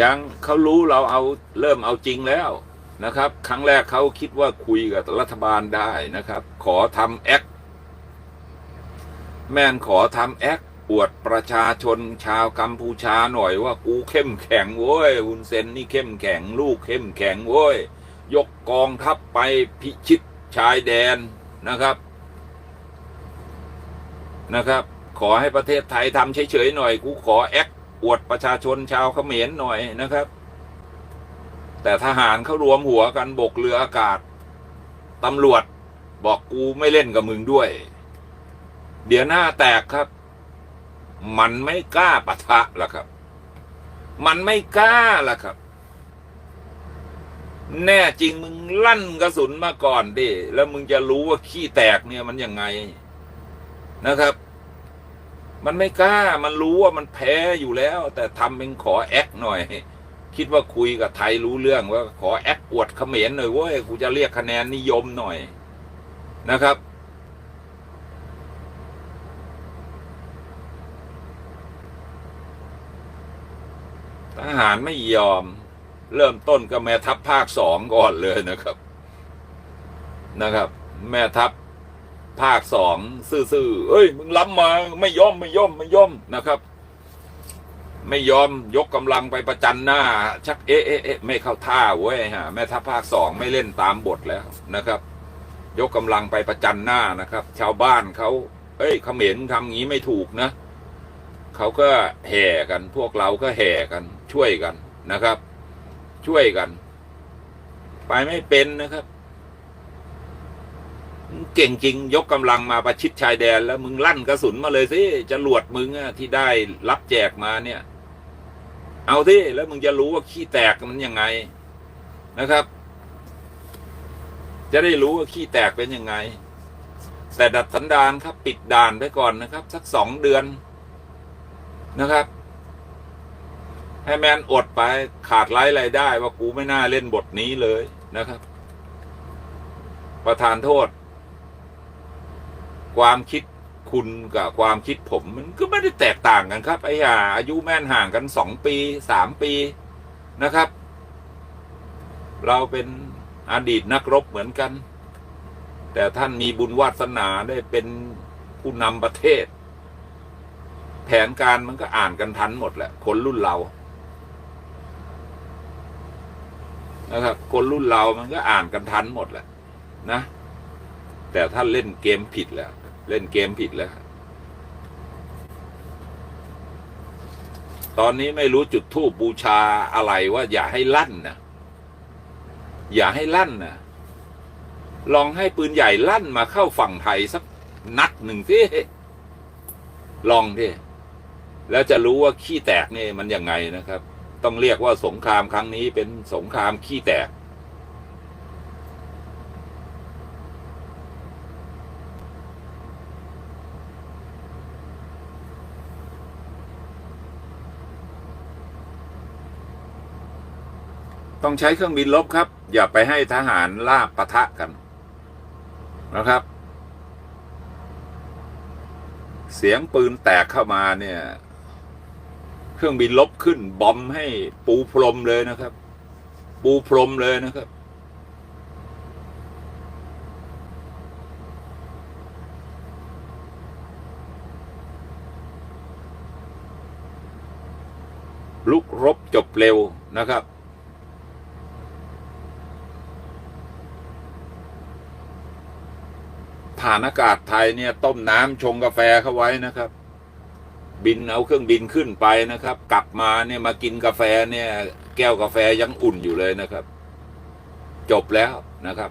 ยังเขารู้เราเอาเริ่มเอาจริงแล้วนะครับ ครั้งแรกเขาคิดว่าคุยกับรัฐบาลได้นะครับ ขอทำแอคแม่นขอทำแอคอวดประชาชนชาวกัมพูชาหน่อยว่ากูเข้มแข็งโว้ยฮุนเซนนี่เข้มแข็งลูกเข้มแข็งโว้ยยกกองทัพไปพิชิตชายแดนนะครับนะครับ ขอให้ประเทศไทยทำเฉยๆหน่อย กูขอแอค อวดประชาชนชาวเขมรหน่อยนะครับ แต่ทหารเขารวมหัวกันบกเรืออากาศตำรวจบอกกูไม่เล่นกับมึงด้วย เดี๋ยวหน้าแตกครับ มันไม่กล้าปะทะละครับ มันไม่กล้าละครับ แน่จริงมึงลั่นกระสุนมาก่อนดิแล้วมึงจะรู้ว่าขี้แตกเนี่ยมันยังไงนะครับ มันไม่กล้า มันรู้ว่ามันแพ้อยู่แล้ว แต่ทำเป็นขอแอคหน่อย คิดว่าคุยกับไทยรู้เรื่องว่าขอแอคอวดเขมรหน่อยเว้ยกูจะเรียกคะแนนนิยมหน่อยนะครับ ทหารไม่ยอม เริ่มต้นก็แม่ทัพภาคสองก่อนเลยนะครับ นะครับ แม่ทัพ ภาคสองซื่อๆเอ้ย มึงล้ำมาไม่ย่อมไม่ย่อมไม่ย่อมนะครับ ไม่ยอมยกกำลังไปประจันหน้า ชักเอ๊ะเอ๊ะเอ๊ะไม่เข้าท่าเว้ยฮะแม่ทัพภาคสองไม่เล่นตามบทแล้วนะครับ ยกกำลังไปประจันหน้านะครับ ชาวบ้านเขาเอ้ยเขมรทำงี้ไม่ถูกนะเขาก็แห่กันพวกเราก็แห่กัน ช่วยกันนะครับ ช่วยกัน ไปไม่เป็นนะครับ เก่งจริงยกกำลังมาประชิดชายแดน แล้วมึงลั่นกระสุนมาเลยสิจะหลวดมึงอะที่ได้รับแจกมาเนี่ย เอาที่แล้วมึงจะรู้ว่าขี้แตกมันยังไงนะครับ จะได้รู้ว่าขี้แตกเป็นยังไง แต่ดัดสันดานครับ ปิดด่านไปก่อนนะครับ สักสองเดือนนะครับให้แมนอดไปขาดไร้รายได้ ว่ากูไม่น่าเล่นบทนี้เลยนะครับ ประธานโทษ ความคิดคุณกับความคิดผมมันก็ไม่ได้แตกต่างกันครับ ไอ้ห่าอายุแม่นห่างกันสองปีสามปีนะครับ เราเป็นอดีตนักรบเหมือนกัน แต่ท่านมีบุญวาสนาได้เป็นผู้นำประเทศ แผนการมันก็อ่านกันทันหมดแหละ คนรุ่นเรานะครับคนรุ่นเรามันก็อ่านกันทันหมดแหละนะ แต่ท่านเล่นเกมผิดแล้ว เล่นเกมผิดแล้ว ตอนนี้ไม่รู้จุดทูปบูชาอะไรว่าอย่าให้ลั่นนะอย่าให้ลั่นนะลองให้ปืนใหญ่ลั่นมาเข้าฝั่งไทยสักนัดหนึ่งสิลองดิแล้วจะรู้ว่าขี้แตกนี่มันยังไงนะครับ ต้องเรียกว่าสงครามครั้งนี้เป็นสงครามขี้แตก ต้องใช้เครื่องบินลบครับ อย่าไปให้ทหารลาบปะทะกันนะครับ เสียงปืนแตกเข้ามาเนี่ย เครื่องบินลบขึ้น บอมให้ปูพรมเลยนะครับ ปูพรมเลยนะครับ ลุกรบจบเร็วนะครับานอากาศไทยเนี่ยต้มน้ำชงกาแฟเข้าไว้นะครับ บินเอาเครื่องบินขึ้นไปนะครับ กลับมาเนี่ยมากินกาแฟเนี่ย แก้วกาแฟยังอุ่นอยู่เลยนะครับ จบแล้วนะครับ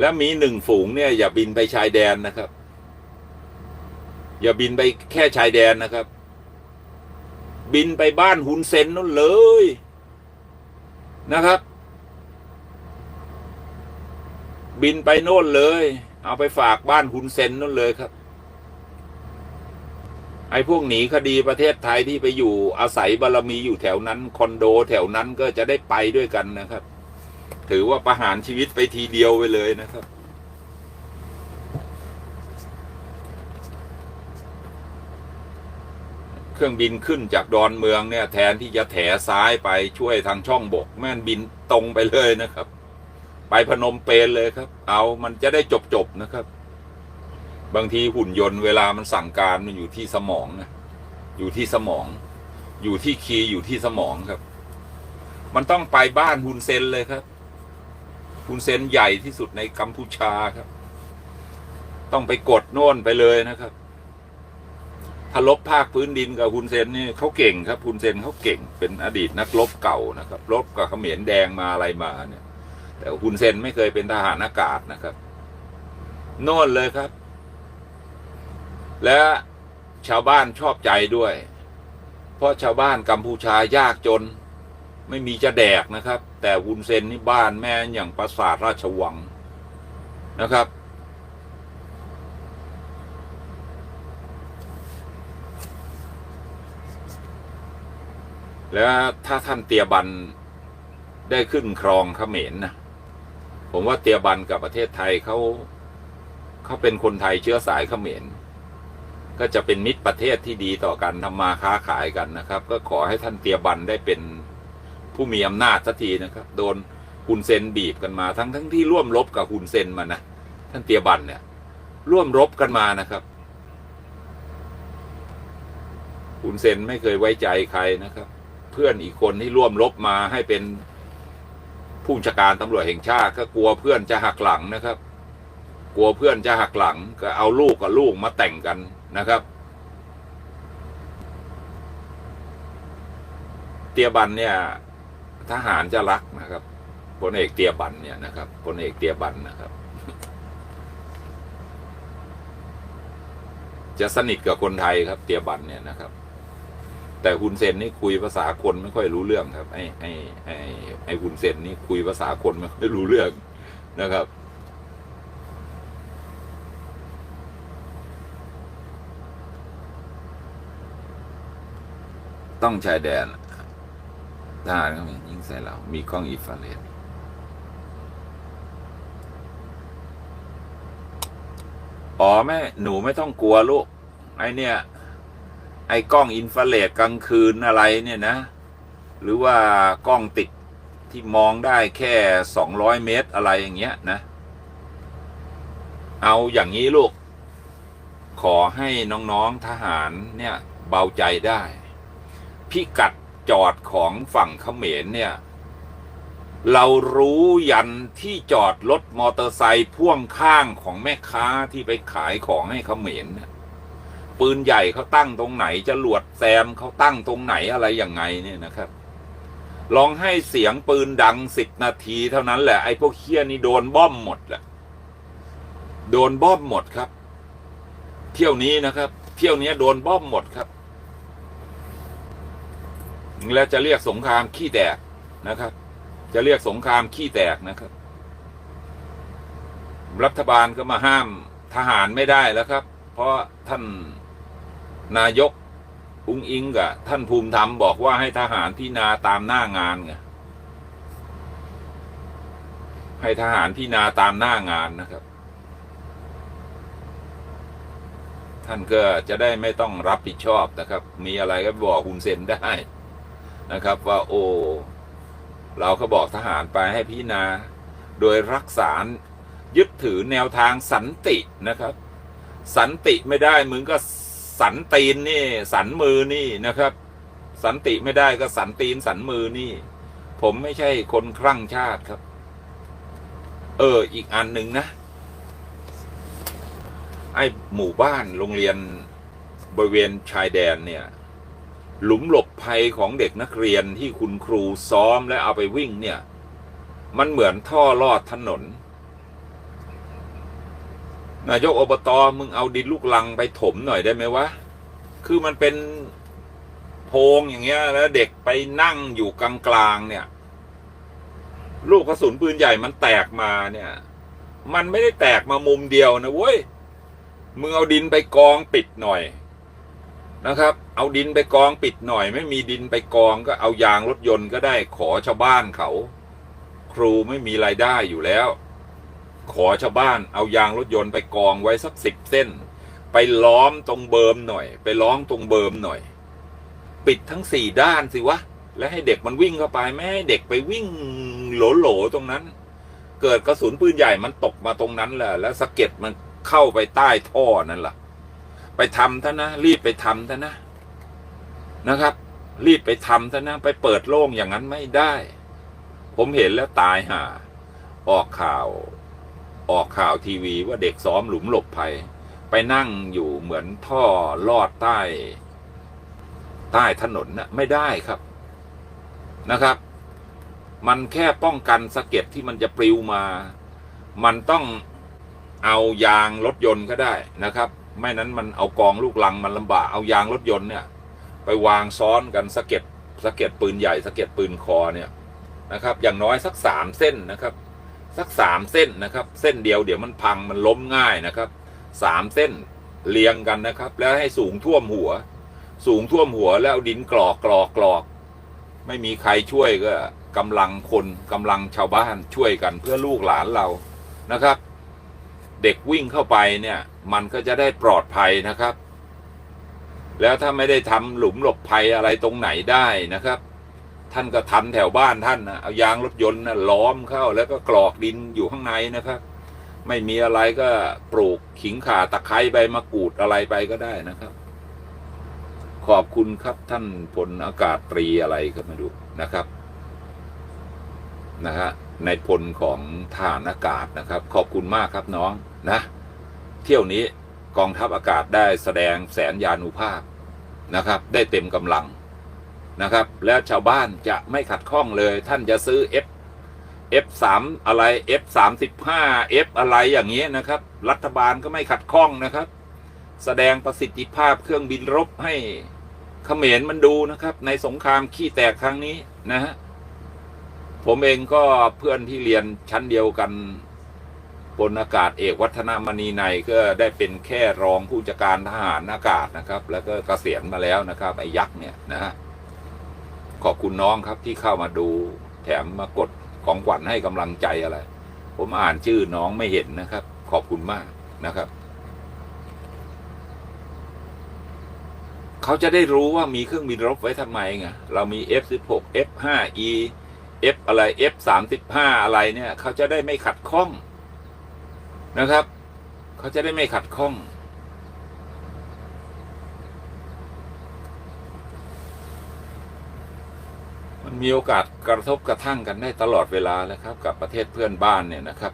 แล้วมีหนึ่งฝูงเนี่ย อย่าบินไปชายแดนนะครับอย่าบินไปแค่ชายแดนนะครับ บินไปบ้านหุนเซนนั่นเลยนะครับ บินไปโน่นเลย เอาไปฝากบ้านหุนเซนนั่นเลยครับ ไอ้พวกหนีคดีประเทศไทยที่ไปอยู่อาศัยบารมีอยู่แถวนั้น คอนโดแถวนั้นก็จะได้ไปด้วยกันนะครับ ถือว่าประหารชีวิตไปทีเดียวไปเลยนะครับ เครื่องบินขึ้นจากดอนเมืองเนี่ย แทนที่จะแถซ้ายไปช่วยทางช่องบก แม่นบินตรงไปเลยนะครับ ไปพนมเปญเลยครับ เอามันจะได้จบจบนะครับ บางทีหุ่นยนต์เวลามันสั่งการมันอยู่ที่สมองนะอยู่ที่สมอง อยู่ที่คีย์อยู่ที่สมองครับ มันต้องไปบ้านฮุนเซนเลยครับฮุนเซนใหญ่ที่สุดในกัมพูชาครับ ต้องไปกดโน่นไปเลยนะครับ ถ้าลบภาคพื้นดินกับฮุนเซนนี่เขาเก่งครับฮุนเซนเขาเก่งเป็นอดีตนักรบเก่านะครับรบกับเขมรแดงมาอะไรมาเนี่ย แต่ฮุนเซนไม่เคยเป็นทหารอากาศนะครับโน่นเลยครับ และชาวบ้านชอบใจด้วย เพราะชาวบ้านกัมพูชายากจน ไม่มีจะแดกนะครับ แต่ฮุนเซนนี่บ้านแม่อย่างปราสาทราชวังนะครับ แล้วถ้าท่านเตียบันได้ขึ้นครองเขมรนะผมว่าเตียบันกับประเทศไทยเขาเขาเป็นคนไทยเชื้อสายเขมรก็จะเป็นมิตรประเทศที่ดีต่อกันทำมาค้าขายกันนะครับ ก็ขอให้ท่านเตียบันได้เป็นผู้มีอำนาจสักทีนะครับ โดนฮุนเซนบีบกันมาทั้งทั้งที่ร่วมรบกับฮุนเซนมานะท่านเตียบันเนี่ย ร่วมรบกันมานะครับฮุนเซนไม่เคยไว้ใจใครนะครับ เพื่อนอีกคนที่ร่วมรบมาให้เป็นผู้บัญชาการตำรวจแห่งชาติ ก็กลัวเพื่อนจะหักหลังนะครับ กลัวเพื่อนจะหักหลัง ก็เอาลูกกับลูกมาแต่งกันนะครับ เตียบันเนี่ย ทหารจะรักนะครับพลเอกเตียบันเนี่ยนะครับพลเอกเตียบันนะครับ จะสนิทกับคนไทยครับ เตียบันเนี่ยนะครับ แต่ฮุนเซนนี่คุยภาษาคนไม่ค่อยรู้เรื่องครับไอ้ไอ้ไอ้ไอ้ฮุนเซนนี่คุยภาษาคนไม่ค่อยรู้เรื่องนะครับ ต้องชายแดนทหารก็มียิงใส่เรา มีกล้องอิฟราเรดอ๋อแม่หนูไม่ต้องกลัวลูกไอเนี่ย ไอ้กล้องอินฟราเรดกลางคืนอะไรเนี่ยนะ หรือว่ากล้องติดที่มองได้แค่สองร้อยเมตรอะไรอย่างเงี้ยนะ เอาอย่างนี้ลูก ขอให้น้องๆทหารเนี่ยเบาใจได้ พิกัดจอดของฝั่งเขมรเนี่ย เรารู้ยันที่จอดรถมอเตอร์ไซค์พ่วงข้างของแม่ค้าที่ไปขายของให้เขมรเนี่ย ปืนใหญ่เขาตั้งตรงไหนจรวดแซมเขาตั้งตรงไหนอะไรยังไงเนี่ยนะครับ ลองให้เสียงปืนดังสิบนาทีเท่านั้นแหละไอ้พวกเคี้ยนี่โดนบ้อมหมดแหละโดนบ้อมหมดครับ เที่ยวนี้นะครับ เที่ยวนี้โดนบ้อมหมดครับ แล้วจะเรียกสงครามขี้แตกนะครับ จะเรียกสงครามขี้แตกนะครับ รัฐบาลก็มาห้ามทหารไม่ได้แล้วครับ เพราะท่าน นายกอุ้งอิงกับท่านภูมิธรรมบอกว่าให้ทหารพินาตามหน้างานไงให้ทหารพินาตามหน้างานนะครับ ท่านก็จะได้ไม่ต้องรับผิดชอบนะครับ มีอะไรก็บอกคุณเซนได้นะครับ ว่าโอ้เราก็บอกทหารไปให้พิจารณาโดยรักษายึดถือแนวทางสันตินะครับ สันติไม่ได้มึงก็ สันตีนนี่ สันมือนี่นะครับ สันติไม่ได้ก็สันตีนสันมือนี่ ผมไม่ใช่คนคลั่งชาติครับ เออ อีกอันหนึ่งนะไอ้หมู่บ้านโรงเรียนบริเวณชายแดนเนี่ย หลุมหลบภัยของเด็กนักเรียนที่คุณครูซ้อมและเอาไปวิ่งเนี่ย มันเหมือนท่อลอดถนน นายกอบตมึงเอาดินลูกลังไปถมหน่อยได้ไหมวะ คือมันเป็นโพรงอย่างเงี้ย แล้วเด็กไปนั่งอยู่กลางๆเนี่ย ลูกกระสุนปืนใหญ่มันแตกมาเนี่ย มันไม่ได้แตกมามุมเดียวนะเว้ย มึงเอาดินไปกองปิดหน่อยนะครับ เอาดินไปกองปิดหน่อย ไม่มีดินไปกองก็เอายางรถยนต์ก็ได้ขอชาวบ้านเขา ครูไม่มีรายได้อยู่แล้ว ขอชาวบ้านเอายางรถยนต์ไปกองไว้สักสิบเส้น ไปล้อมตรงเบิมหน่อย ไปล้อมตรงเบิมหน่อย ปิดทั้งสี่ด้านสิวะ แล้วให้เด็กมันวิ่งเข้าไปไม่ให้เด็กไปวิ่งโหลๆตรงนั้น เกิดกระสุนปืนใหญ่มันตกมาตรงนั้นแหละ แล้วสะเก็ดมันเข้าไปใต้ท่อนั่นแหละไปทำท่านะ รีบไปทำท่านะนะครับ รีบไปทำท่านะ ไปเปิดโล่งอย่างนั้นไม่ได้ ผมเห็นแล้วตายห่าออกข่าว ออกข่าวทีวีว่าเด็กซ้อมหลุมหลบภัย ไปนั่งอยู่เหมือนท่อลอดใต้ ใต้ถนนนะไม่ได้ครับนะครับ มันแค่ป้องกันสะเก็ดที่มันจะปลิวมา มันต้องเอายางรถยนต์ก็ได้นะครับ ไม่นั้นมันเอากองลูกลังมันลำบากเอายางรถยนต์เนี่ย ไปวางซ้อนกันสะเก็ดสะเก็ดปืนใหญ่สะเก็ดปืนคอเนี่ยนะครับ อย่างน้อยสักสามเส้นนะครับ สักสามเส้นนะครับ เส้นเดียวเดี๋ยวมันพังมันล้มง่ายนะครับสามเส้นเรียงกันนะครับ แล้วให้สูงท่วมหัว สูงท่วมหัวแล้วดินกรอกกรอกกรอก ไม่มีใครช่วยก็กำลังคนกำลังชาวบ้านช่วยกันเพื่อลูกหลานเรานะครับ เด็กวิ่งเข้าไปเนี่ย มันก็จะได้ปลอดภัยนะครับ แล้วถ้าไม่ได้ทำหลุมหลบภัยอะไรตรงไหนได้นะครับ ท่านก็ทำแถวบ้านท่านนะเอายางรถยนต์นะล้อมเข้าแล้วก็กรอกดินอยู่ข้างในนะครับ ไม่มีอะไรก็ปลูกขิงข่าตะไคร้ใบมะกรูดอะไรไปก็ได้นะครับ ขอบคุณครับท่านพลอากาศตรีอะไรก็ไม่รู้นะครับนะฮะในพลของทหารอากาศนะครับ ขอบคุณมากครับน้องนะ เที่ยวนี้กองทัพอากาศได้แสดงแสนยานุภาพนะครับ ได้เต็มกำลัง นะครับ แล้วชาวบ้านจะไม่ขัดข้องเลย ท่านจะซื้อ F F สามอะไร F สามสิบห้า F อะไรอย่างเงี้ยนะครับ รัฐบาลก็ไม่ขัดข้องนะครับ แสดงประสิทธิภาพเครื่องบินรบให้เขมรมันดูนะครับ ในสงครามขี้แตกครั้งนี้นะฮะผมเองก็เพื่อนที่เรียนชั้นเดียวกันพลอากาศเอกวัฒนมณีในก็ได้เป็นแค่รองผู้จัดการทหารอากาศนะครับ แล้วก็เกษียณมาแล้วนะครับไอ้ยักษ์เนี่ยนะฮะ ขอบคุณน้องครับที่เข้ามาดู แถมมากดของขวัญให้กำลังใจอะไร ผมอ่านชื่อน้องไม่เห็นนะครับ ขอบคุณมากนะครับ เขาจะได้รู้ว่ามีเครื่องบินรบไว้ทำไมไงเรามี F16 F5E F อะไร F35 อะไรเนี่ย เขาจะได้ไม่ขัดข้องนะครับ เขาจะได้ไม่ขัดข้อง มีโอกาสกระทบกระทั่งกันได้ตลอดเวลาแล้วครับ กับประเทศเพื่อนบ้านเนี่ยนะครับ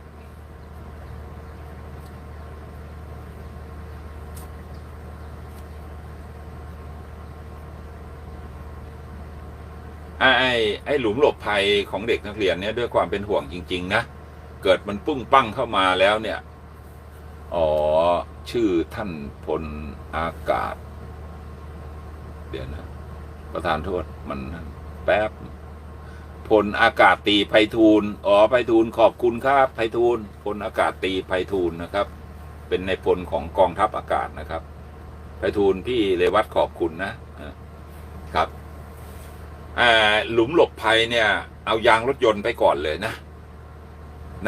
ไอ้ไอ้หลุมหลบภัยของเด็กนักเรียนเนี่ยด้วยความเป็นห่วงจริง ๆ นะ เกิดมันปุ้งปั้งเข้ามาแล้วเนี่ย อ๋อ ชื่อท่านพลอากาศ เดี๋ยวนะ ประธานโทษมันแป๊บพลอากาศตีไพฑูรย์อ๋อไพฑูรย์ขอบคุณครับไพฑูรย์พลอากาศตีไพฑูรย์นะครับ เป็นในพลของกองทัพอากาศนะครับไพฑูรย์พี่เลวัตขอบคุณนะครับหลุมหลบภัยเนี่ย เอายางรถยนต์ไปก่อนเลยนะ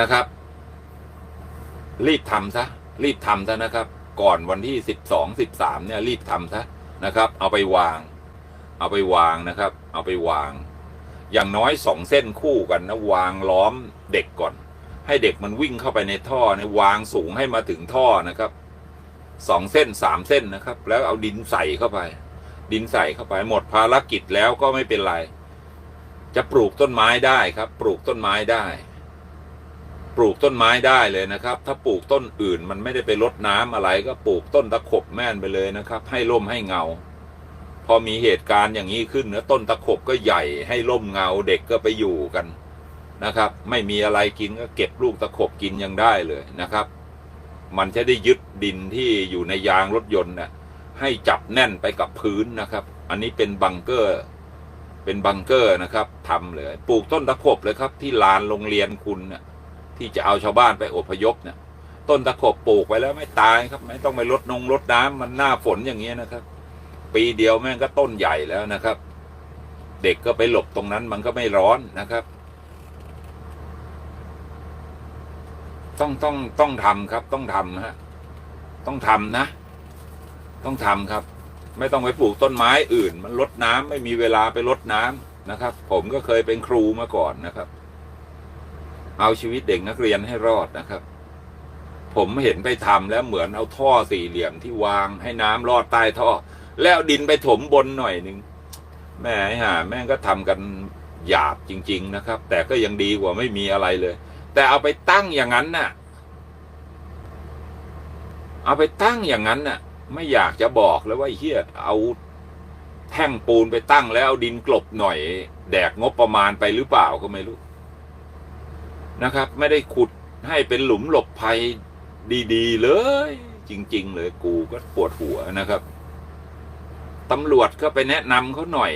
นะครับ รีบทำซะรีบทำซะนะครับ ก่อนวันที่สิบสองสิบสามเนี่ย รีบทำซะนะครับ เอาไปวาง เอาไปวางนะครับ เอาไปวาง อย่างน้อยสองเส้นคู่กันนะวางล้อมเด็กก่อน ให้เด็กมันวิ่งเข้าไปในท่อเนี่ยวางสูงให้มาถึงท่อนะครับสองเส้นสามเส้นนะครับ แล้วเอาดินใส่เข้าไป ดินใส่เข้าไปหมดภารกิจแล้วก็ไม่เป็นไร จะปลูกต้นไม้ได้ครับ ปลูกต้นไม้ได้ ปลูกต้นไม้ได้เลยนะครับ ถ้าปลูกต้นอื่นมันไม่ได้ไปรดน้ำอะไร ก็ปลูกต้นตะขบแม่นไปเลยนะครับ ให้ร่มให้เงา พอมีเหตุการณ์อย่างนี้ขึ้นนะต้นตะขบก็ใหญ่ให้ร่มเงาเด็กก็ไปอยู่กันนะครับ ไม่มีอะไรกินก็เก็บลูกตะขบกินยังได้เลยนะครับ มันจะได้ยึดดินที่อยู่ในยางรถยนต์นะให้จับแน่นไปกับพื้นนะครับ อันนี้เป็นบังเกอร์ เป็นบังเกอร์นะครับทำเลยปลูกต้นตะขบเลยครับ ที่ลานโรงเรียนคุณเนะ่ยที่จะเอาชาวบ้านไปอพยพเนี่ยต้นตะขบปลูกไว้แล้วไม่ตายครับ ไม่ต้องไปรดนงรดน้ำมันหน้าฝนอย่างเงี้ยนะครับ ปีเดียวแม่งก็ต้นใหญ่แล้วนะครับ เด็กก็ไปหลบตรงนั้นมันก็ไม่ร้อนนะครับ ต้องต้องต้องทำครับ ต้องทำฮะต้องทำนะ ต้องทำครับ ไม่ต้องไปปลูกต้นไม้อื่น มันลดน้ำไม่มีเวลาไปลดน้ำนะครับ ผมก็เคยเป็นครูมาก่อนนะครับ เอาชีวิตเด็กนักเรียนให้รอดนะครับผมเห็นไปทำแล้วเหมือนเอาท่อสี่เหลี่ยมที่วางให้น้ำลอดใต้ท่อ แล้วดินไปถมบนหน่อยหนึ่งแม่ห่าแม่งก็ทำกันหยาบจริง ๆ นะครับ แต่ก็ยังดีกว่าไม่มีอะไรเลย แต่เอาไปตั้งอย่างนั้นน่ะ เอาไปตั้งอย่างนั้นน่ะ ไม่อยากจะบอกแล้วว่าเฮียเอาแท่งปูนไปตั้งแล้วเอาดินกลบหน่อย แดกงบประมาณไปหรือเปล่าก็ไม่รู้นะครับ ไม่ได้ขุดให้เป็นหลุมหลบภัยดี ๆ เลย จริง ๆ เลยกูก็ปวดหัวนะครับ ตำรวจก็ไปแนะนำเขาหน่อย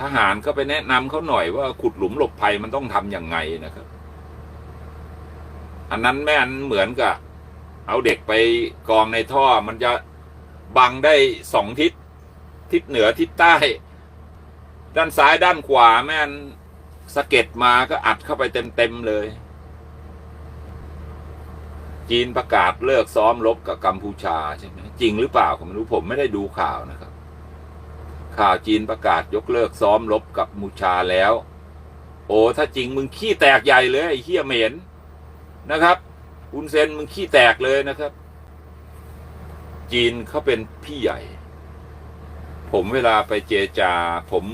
ทหารก็ไปแนะนำเขาหน่อยว่าขุดหลุมหลบภัยมันต้องทำอย่างไงนะครับ อันนั้นแม่นเหมือนกับ เอาเด็กไปกองในท่อมันจะบังได้สองทิศ ทิศเหนือทิศใต้ ด้านซ้ายด้านขวาแม่นสะเก็ดมาก็อัดเข้าไปเต็มๆเลย จีนประกาศเลิกซ้อมรบกับกัมพูชาใช่ไหมจริงหรือเปล่าผมไม่รู้ผมไม่ได้ดูข่าวนะครับ ข่าวจีนประกาศยกเลิกซ้อมรบกับมูชาแล้ว โอ้ถ้าจริงมึงขี้แตกใหญ่เลยไอ้เฮียเหม็นนะครับอุนเซนมึงขี้แตกเลยนะครับ จีนเขาเป็นพี่ใหญ่ ผมเวลาไปเจรจา ผม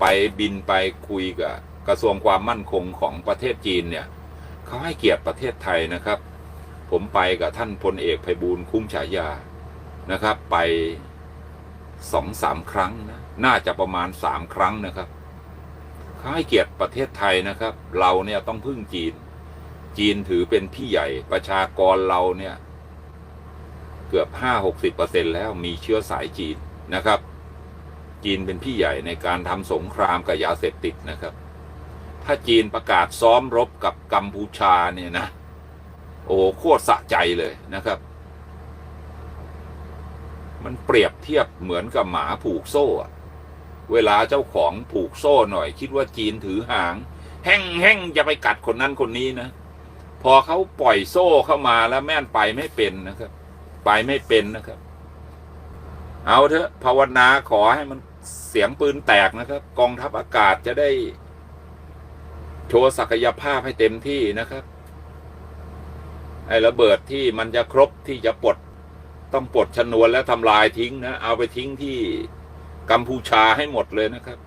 ไปบินไปคุยกับกระทรวงความมั่นคงของประเทศจีนเนี่ยเขาให้เกียรติประเทศไทยนะครับ ผมไปกับท่านพลเอกไพบูลคุ้มฉายานะครับ ไป สองสามครั้งนะน่าจะประมาณสามครั้งนะครับเขาให้เกียรติประเทศไทยนะครับ เราเนี่ยต้องพึ่งจีน จีนถือเป็นพี่ใหญ่ประชากรเราเนี่ย เกือบห้าหกสิบเปอร์เซ็นแล้วมีเชื้อสายจีนนะครับ จีนเป็นพี่ใหญ่ในการทำสงครามกับยาเสพติดนะครับ ถ้าจีนประกาศซ้อมรบกับกัมพูชาเนี่ยนะ โอ้โหโคตรสะใจเลยนะครับ มันเปรียบเทียบเหมือนกับหมาผูกโซ่เวลาเจ้าของผูกโซ่หน่อย คิดว่าจีนถือหาง แห้งแห้งจะไปกัดคนนั้นคนนี้นะ พอเขาปล่อยโซ่เข้ามาแล้วแม่นไปไม่เป็นนะครับ ไปไม่เป็นนะครับ เอาเถอะภาวนาขอให้มันเสียงปืนแตกนะครับ กองทัพอากาศจะได้ โชว์ศักยภาพให้เต็มที่นะครับ ไอ้ระเบิดที่มันจะครบที่จะปลด ต้องปลดชนวนและทำลายทิ้งนะ เอาไปทิ้งที่กัมพูชาให้หมดเลยนะครับ